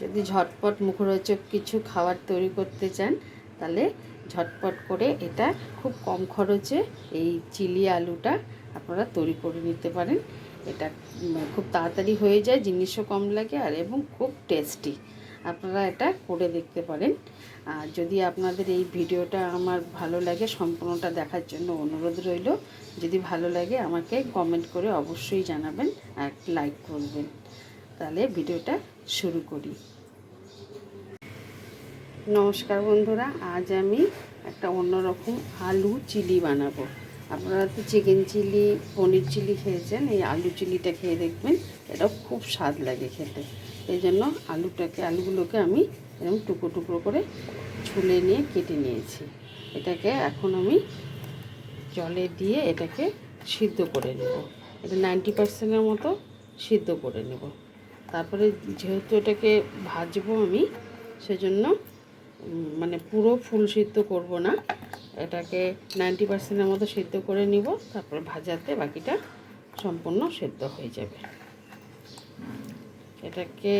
যদি ঝটপট মুখরোচক কিছু খাবার তৈরি করতে চান, তাহলে ঝটপট করে এটা খুব কম খরচে এই চিলি আলুটা আপনারা তৈরি করে নিতে পারেন। এটা খুব তাড়াতাড়ি হয়ে যায়, জিনিসও কম লাগে আর এবং খুব টেস্টি। আপনারা এটা করে দেখতে পারেন। আর যদি আপনাদের এই ভিডিওটা আমার ভালো লাগে, সম্পূর্ণটা দেখার জন্য অনুরোধ রইল। যদি ভালো লাগে, আমাকে কমেন্ট করে অবশ্যই জানাবেন আর লাইক করবেন। তাহলে ভিডিওটা শুরু করি। নমস্কার বন্ধুরা, আজ আমি একটা অন্যরকম আলু চিলি বানাবো। আপনারা তো চিকেন চিলি, পনির চিলি খেয়েছেন, এই আলু চিলিটা খেয়ে দেখবেন, এটাও খুব স্বাদ লাগে খেতে। এই জন্য আলুটাকে, আলুগুলোকে আমি এরকম টুকরো টুকরো করে ছুলে নিয়ে কেটে নিয়েছি। এটাকে এখন আমি জলে দিয়ে এটাকে সিদ্ধ করে নেব। এটা নাইনটি পার্সেন্টের মতো সিদ্ধ করে নেব। তারপরে যেহেতু এটাকে ভাজবো আমি, সেজন্য মানে পুরো ফুল সিদ্ধ করব না। এটাকে নাইনটি পার্সেন্টের মতো সিদ্ধ করে নিব, তারপরে ভাজাতে বাকিটা সম্পূর্ণ সিদ্ধ হয়ে যাবে। এটাকে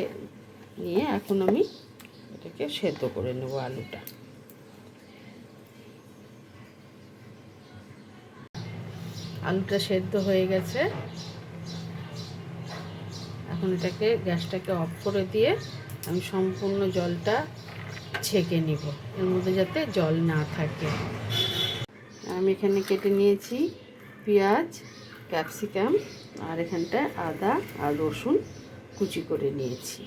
নিয়ে এখন আমি এটাকে সেদ্ধ করে নেব আলুটা। আলুটা সেদ্ধ হয়ে গেছে। এখন এটাকে, গ্যাসটাকে অফ করে দিয়ে আমি সম্পূর্ণ জলটা ছেঁকে নিব, এর মধ্যে যাতে জল না থাকে। আমি এখানে কেটে নিয়েছি পেঁয়াজ, ক্যাপসিকাম, আর এখানটায় আদা আর রসুন কুচি করে নিয়েছি।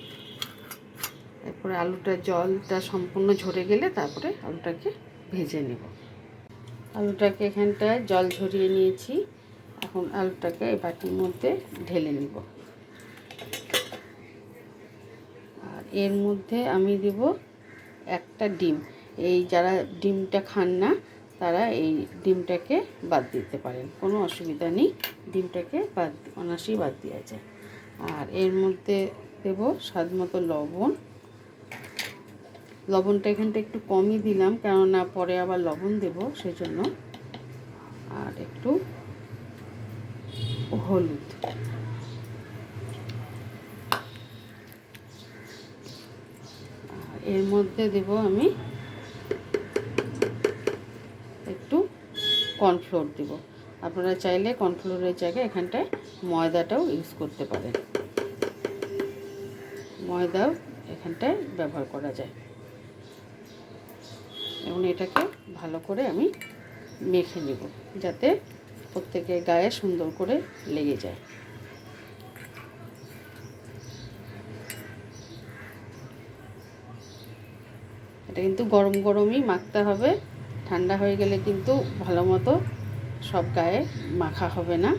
তারপরে আলুটা, জলটা সম্পূর্ণ ঝরে গেলে তারপরে আলুটাকে ভেজে নেব। আলুটাকে এখানটায় জল ঝরিয়ে নিয়েছি, এখন আলুটাকে এই বাটির মধ্যে ঢেলে নিব আর এর মধ্যে আমি দেব একটা ডিম। এই যারা ডিমটা খান না, তারা এই ডিমটাকে বাদ দিতে পারেন। কোনো অসুবিধা নেই, ডিমটাকে বাদ, অনায়াসেই বাদ দেওয়া যায়। আর এর মধ্যে দেব স্বাদ মতো লবণ। লবণটা এখানটা একটু কমই দিলাম, কেননা পরে আবার লবণ দেব সেজন্য। আর একটু হলুদ। এর মধ্যে দেব আমি একটু কর্নফ্লোর দেব। আপনারা চাইলে কর্নফ্লোরের জায়গায় এখানটায় ময়দাটাও ইউজ করতে পারেন। ময়দাও এখানটায় ব্যবহার করা যায়। এবং এটাকে ভালো করে আমি মেখে নেব, যাতে প্রত্যেকের গায়ে সুন্দর করে লেগে যায়। এটা কিন্তু গরম গরমই মাখতে হবে। ঠান্ডা হয়ে গেলে কিন্তু ভালো মতো সব গায়ে মাখা হবে না।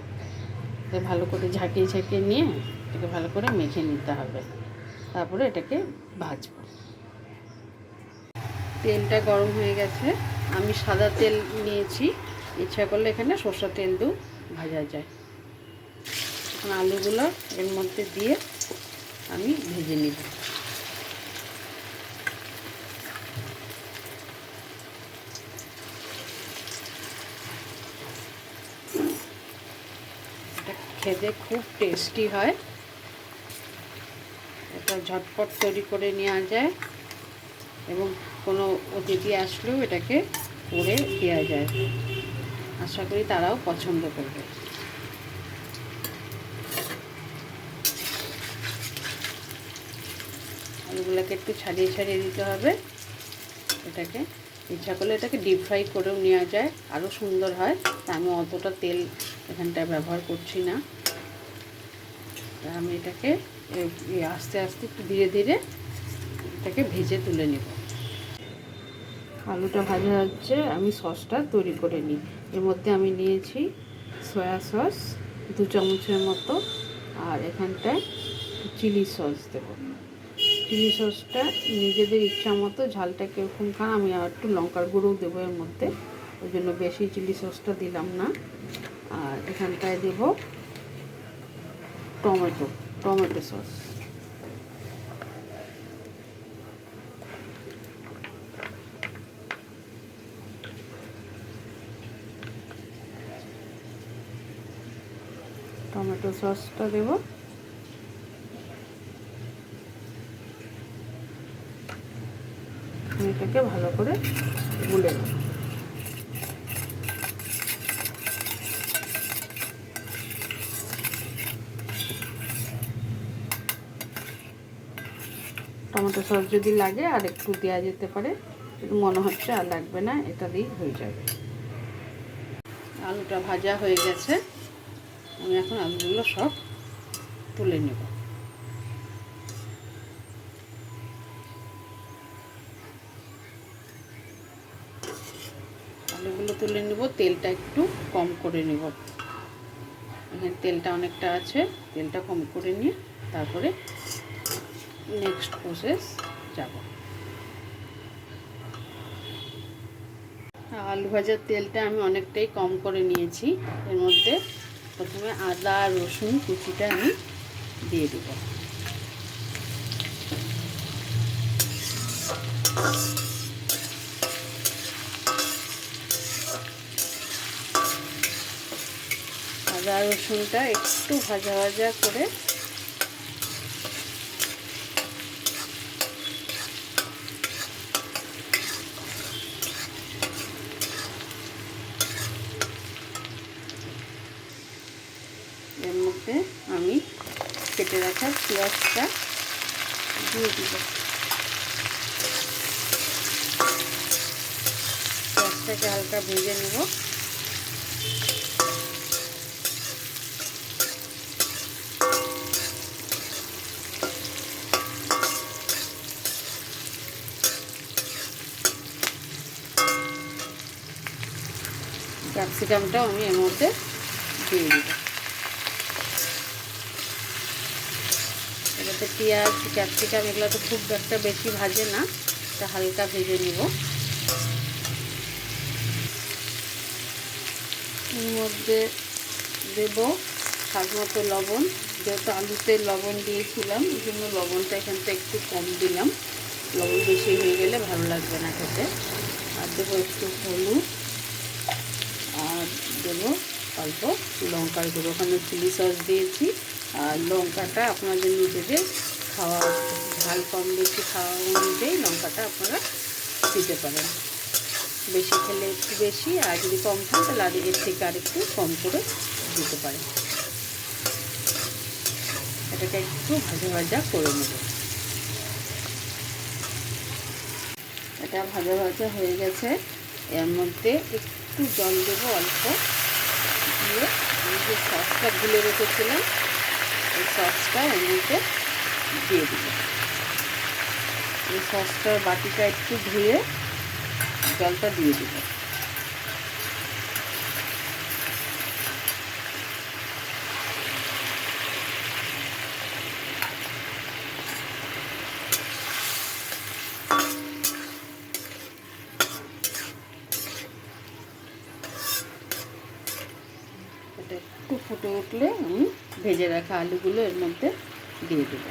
ভালো করে ঝাঁকিয়ে ঝাঁকিয়ে নিয়ে এটাকে ভালো করে মেখে নিতে হবে। তারপরে এটাকে ভাজবো। তেলটা গরম হয়ে গেছে। আমি সাদা তেল নিয়েছি। ইচ্ছা করলে এখানে সর্ষা তেল দিয়েও ভাজা যায়। এখন আলুগুলো এর মধ্যে দিয়ে আমি ভেজে নিব এটা খেতে খুব টেস্টি হয়। এটা ঝটপট তৈরি করে নেওয়া যায় এবং কোনো অতিথি আসলেও এটাকে করে দেওয়া যায়। আশা করি তারাও পছন্দ করবে। আলুগুলোকে একটু ছাড়িয়ে ছাড়িয়ে দিতে হবে। এটাকে ইচ্ছা করলে এটাকে ডিপ ফ্রাই করেও নেওয়া যায়। আরও সুন্দর হয়। তা আমি অতটা তেল এখানটায় ব্যবহার করছি না। আমি এটাকে আস্তে আস্তে একটু ধীরে ধীরে এটাকে ভেজে তুলে নেব। আলুটা ভাজা হচ্ছে, আমি সসটা তৈরি করে নিই। এর মধ্যে আমি নিয়েছি সয়া সস, দু চামচের মতো, আর এখানটায় চিলি সস দেবো। চিলি সসটা নিজেদের ইচ্ছা মতো ঝালটা কীরকম খান, আমি আর একটু লঙ্কার গুঁড়োও দেবো এর মধ্যে। ওই জন্য বেশি চিলি সসটা দিলাম না। আর এখানটায় দেব টমেটো টমেটো সস। টমেটো সসটা দেব। এটাকে ভালো করে গুলে নেব। টমেটো সস যদি লাগে আর একটু দেওয়া যেতে পারে মনে হচ্ছে আর লাগবে না, এটা দিয়েই হয়ে যাবে। আলুটা ভাজা হয়ে গেছে, আমি এখন আলুগুলো সব তুলে নেব। আলুগুলো তুলে নেব, তেলটা একটু কম করে নেব। এখানে তেলটা অনেকটা আছে, তেলটা কম করে নিয়ে তারপরে নেক্সট প্রসেস যাব। আলু ভাজার তেলটা আমি অনেকটাই কম করে নিয়েছি। এর মধ্যে প্রথমে আদা, রসুন কুচিটা আমি দিয়ে দেব। আদা, রসুনটা একটু ভাজা ভাজা করে এর মধ্যে আমি কেটে রাখা পেঁয়াজটা দিয়ে দিব। পেঁয়াজটাকে হালকা ভেজে নেব। ক্যাপসিকামটাও আমি এর মধ্যে দিয়ে দিব। পেঁয়াজ, ক্যাপসিকাম এগুলো তো খুব একটা বেশি ভাজে না এটা হালকা ভেজে নিব। এর মধ্যে দেব স্বাদ মতো লবণ, যেহেতু আলুতে লবণ দিয়েছিলাম, এই জন্য লবণটা এখান থেকে একটু কম দিলাম। লবণ বেশি হয়ে গেলে ভালো লাগবে না খেতে। আর দেবো একটু হলুদ, আর দেবো অল্প লঙ্কার গুঁড়ো। ওখানে চিলি সস দিয়েছি। আর লঙ্কাটা আপনাদের নিজেদের খাওয়া, ঝাল কম বেশি খাওয়া অনুযায়ী লঙ্কাটা আপনারা দিতে পারেন। বেশি খেলে একটু বেশি, আর যদি কম খান তাহলে আর এর থেকে আর একটু কম করে দিতে পারেন। এটাকে একটু ভাজা ভাজা করে নেব। এটা ভাজা ভাজা হয়ে গেছে। এর মধ্যে একটু জল দেবো অল্প। দিয়ে যে সসটা গুলে রেখেছিলাম সসটা এর দিয়ে দিব। এই সসটার বাটিটা একটু ধুয়ে জলটা দিয়ে এটা একটু ফুটে উঠলে আমি ভেজে রাখা আলুগুলো এর মধ্যে দিয়ে দেবো।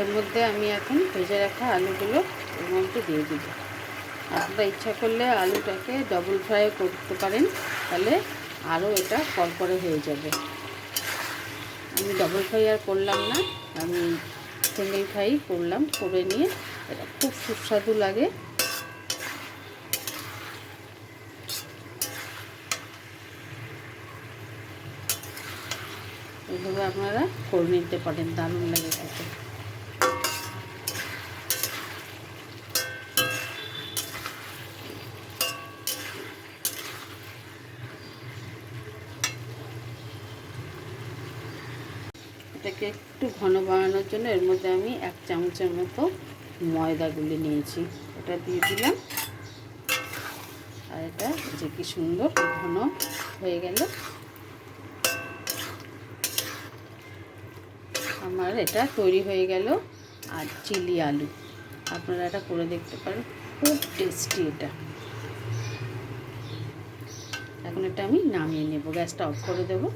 এর মধ্যে আমি এখন ভেজে রাখা আলুগুলো এর মধ্যে দিয়ে দেবো। আপনারা ইচ্ছা করলে আলুটাকে ডবল ফ্রাই করতে পারেন, তাহলে আরও এটা করকরে হয়ে যাবে। আমি ডবল ফ্রাই আর করলাম না, আমি সিঙ্গেল ফ্রাই করলাম, করে নিয়ে, এটা খুব সুস্বাদু লাগে। এইভাবে আপনারা করে নিতে পারেন, দারুণ লাগে খেতে। এটাকে একটু ঘন বানানোর জন্য এর মধ্যে আমি এক চামচের মতো ময়দা গুলি নিয়েছি। এটা দিয়ে দিলাম। আর এটা যে কি সুন্দর ঘন হয়ে গেল। আমার এটা তৈরি হয়ে গেল আর চিলি আলু। আপনারা এটা করে দেখতে পারেন, খুব টেস্টি এটা। এখন এটা আমি নামিয়ে নেব, গ্যাসটা অফ করে দেবো।